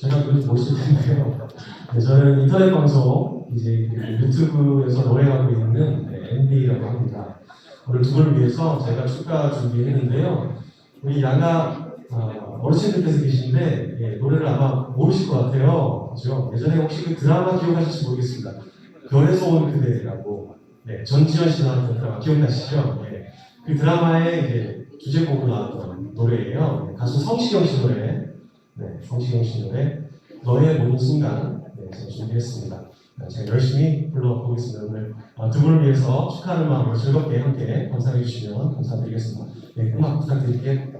제가 보실 텐데요. 네, 저는 인터넷 방송 이제 그 유튜브에서 노래하고 있는 네, MB라고 합니다. 오늘 두 분을 위해서 제가 축가 준비했는데요. 우리 양가 어, 어르신들께서 계신데 예, 노래를 아마 모르실 것 같아요. 그죠? 예전에 혹시 그 드라마 기억하실지 모르겠습니다. 별에서 온 그대라고 네, 전지현 씨 나왔던 드라마 기억나시죠? 네, 그 드라마의 이제 주제곡으로 나왔던 노래예요. 네, 가수 성시경 씨 노래, 네, 성시경 씨 노래 너의 모든 순간 네, 제가 준비했습니다. 네, 제가 열심히 불러보겠습니다. 오늘 어, 두 분을 위해서 축하하는 마음으로 즐겁게 함께 감사해 주시면 감사드리겠습니다. 네, 음악 부탁드릴게요.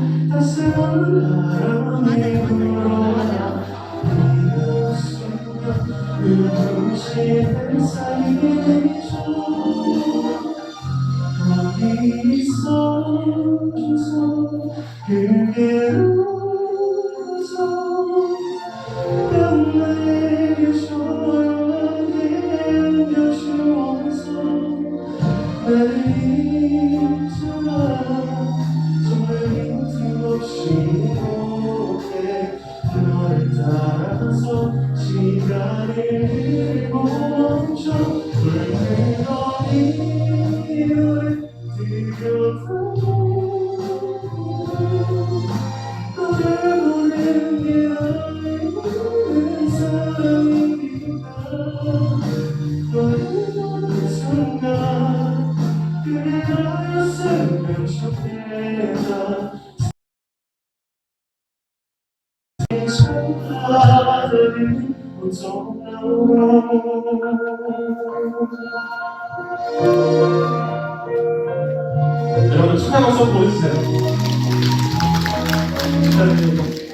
따스 여러분 축하 박수 보여주세요. 축하드립니다.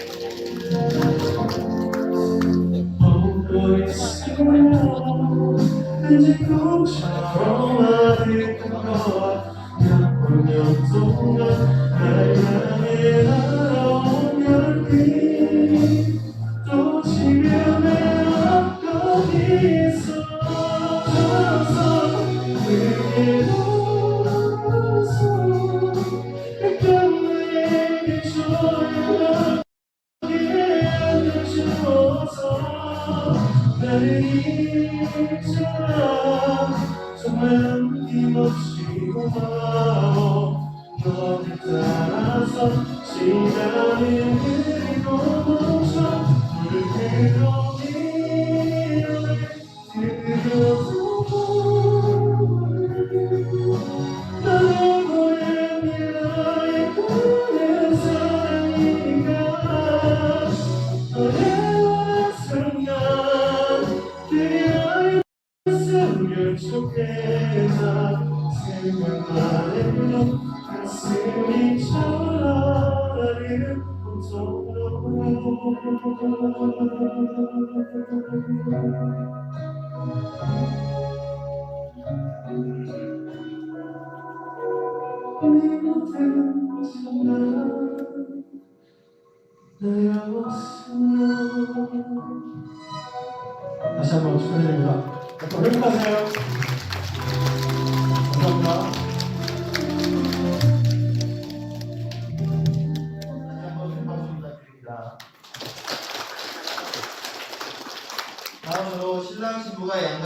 나를 잊어라 정말 힘없이 고마워 너를 따라서 시간을 흐리고 멈춰 물들어 미련을 들여다 네 다시 한번 축하드립니다. 앞으로 행복하세요. 다음으로 신랑 신부가 양